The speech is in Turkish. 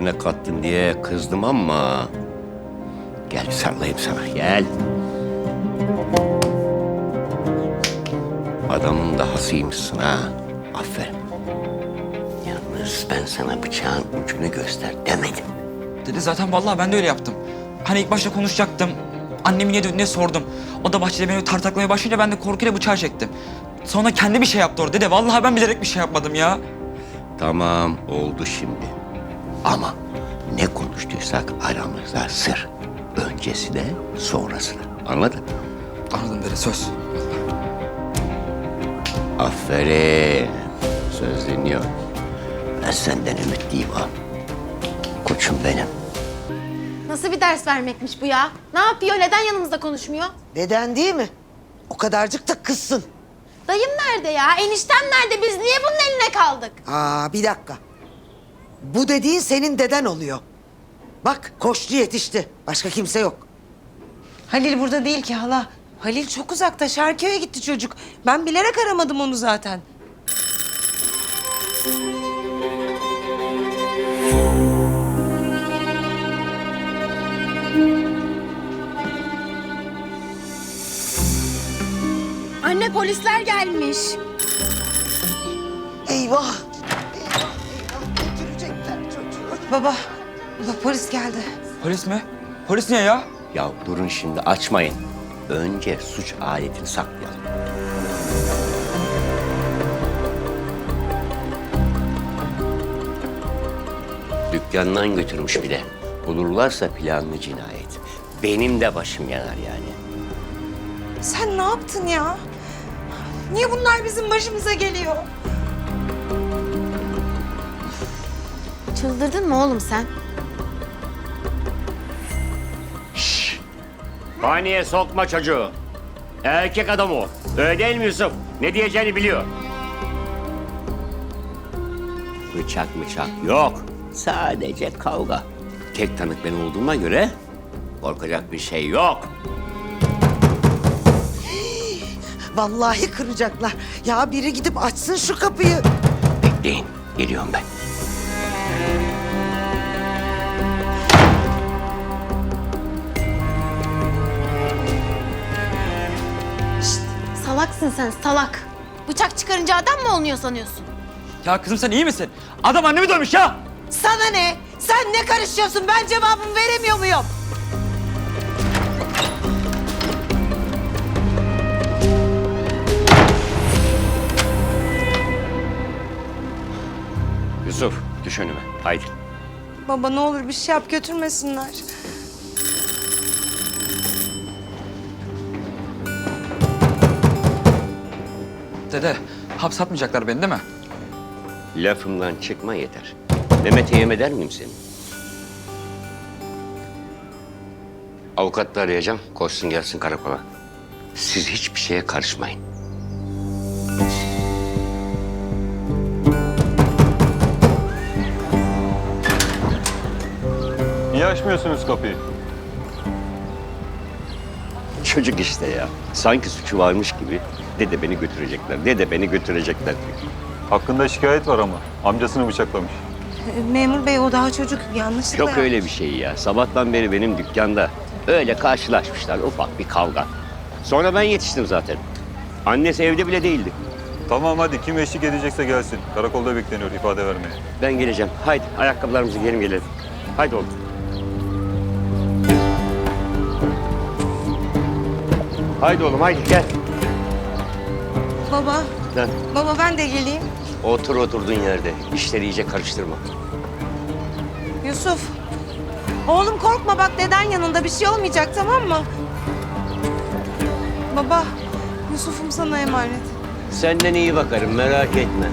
cebine kattın diye kızdım ama... Gel bir sarılayım sana, gel. Adamın dahasıymışsın ha. Aferin. Yalnız ben sana bıçağın ucunu göster demedim. Dede zaten vallahi ben de öyle yaptım. Hani ilk başta konuşacaktım. Annemin ne diye sordum. O da bahçede beni tartaklamaya başlayınca ben de korkuyla bıçağı çektim. Sonra kendi bir şey yaptı orada dede. Vallahi ben bilerek bir şey yapmadım ya. Tamam, oldu şimdi. Ama ne konuştuysak aramızda sır. Öncesi de sonrası da. Anladın? Anladım dede söz. Aferin. Söz dinliyor. Ben senden ümitliyim ha. Koçum benim. Nasıl bir ders vermekmiş bu ya? Ne yapıyor? Neden yanımızda konuşmuyor? Deden değil mi? O kadarcık da kızsın. Dayım nerede ya? Eniştem nerede? Biz niye bunun eline kaldık? Aa bir dakika. Bu dediğin senin deden oluyor. Bak koştu yetişti. Başka kimse yok. Halil burada değil ki hala. Halil çok uzakta. Şarköy'e gitti çocuk. Ben bilerek aramadım onu zaten. Anne polisler gelmiş. Eyvah. Eyvah eyvah götürecekler çocuğu. Baba, baba polis geldi. Polis mi? Polis niye ya? Ya durun şimdi açmayın. Önce suç aletini saklayalım. Dükkandan götürmüş bir de. Bulurlarsa planlı cinayet. Benim de başım yanar yani. Sen ne yaptın ya? Niye bunlar bizim başımıza geliyor? Çıldırdın mı oğlum sen? Paniğe sokma çocuğu. Erkek adam o. Öyle değil mi Yusuf? Ne diyeceğini biliyor. Bıçak bıçak yok. Sadece kavga. Tek tanık ben olduğuma göre korkacak bir şey yok. Vallahi kıracaklar. Ya biri gidip açsın şu kapıyı. Bekleyin. Geliyorum ben. Salaksın sen salak. Bıçak çıkarınca adam mı oluyor sanıyorsun? Ya kızım sen iyi misin? Adam annemi dövmüş ya. Sana ne? Sen ne karışıyorsun? Ben cevabımı veremiyor muyum? Yusuf düş önüme. Haydi. Baba ne olur bir şey yap götürmesinler. Dede hapse atmayacaklar beni değil mi? Lafımdan çıkma yeter. Mehmet'e yem eder miyim seni? Avukatla arayacağım. Koşsun gelsin karakola. Siz hiçbir şeye karışmayın. Açmıyorsunuz kapıyı? Çocuk işte ya. Sanki suçu varmış gibi. Dede beni götürecekler. Dede beni götürecekler diyor. Hakkında şikayet var ama. Amcasını bıçaklamış. Ee, Memur bey o daha çocuk yanlışlıkla Yok öyle bir şey ya. Sabahtan beri benim dükkanda öyle karşılaşmışlar ufak bir kavga. Sonra ben yetiştim zaten. Annesi evde bile değildi. Tamam hadi kim eşlik edecekse gelsin. Karakolda bekleniyor ifade vermeye. Ben geleceğim. Haydi ayakkabılarımızı giyelim gelelim. Haydi oğlum. Haydi oğlum haydi gel. Baba, Lan, baba ben de geleyim. otur oturduğun yerde. İşleri iyice karıştırma. Yusuf. Oğlum korkma bak deden yanında bir şey olmayacak tamam mı? Baba, Yusuf'um sana emanet. Senden iyi bakarım merak etme.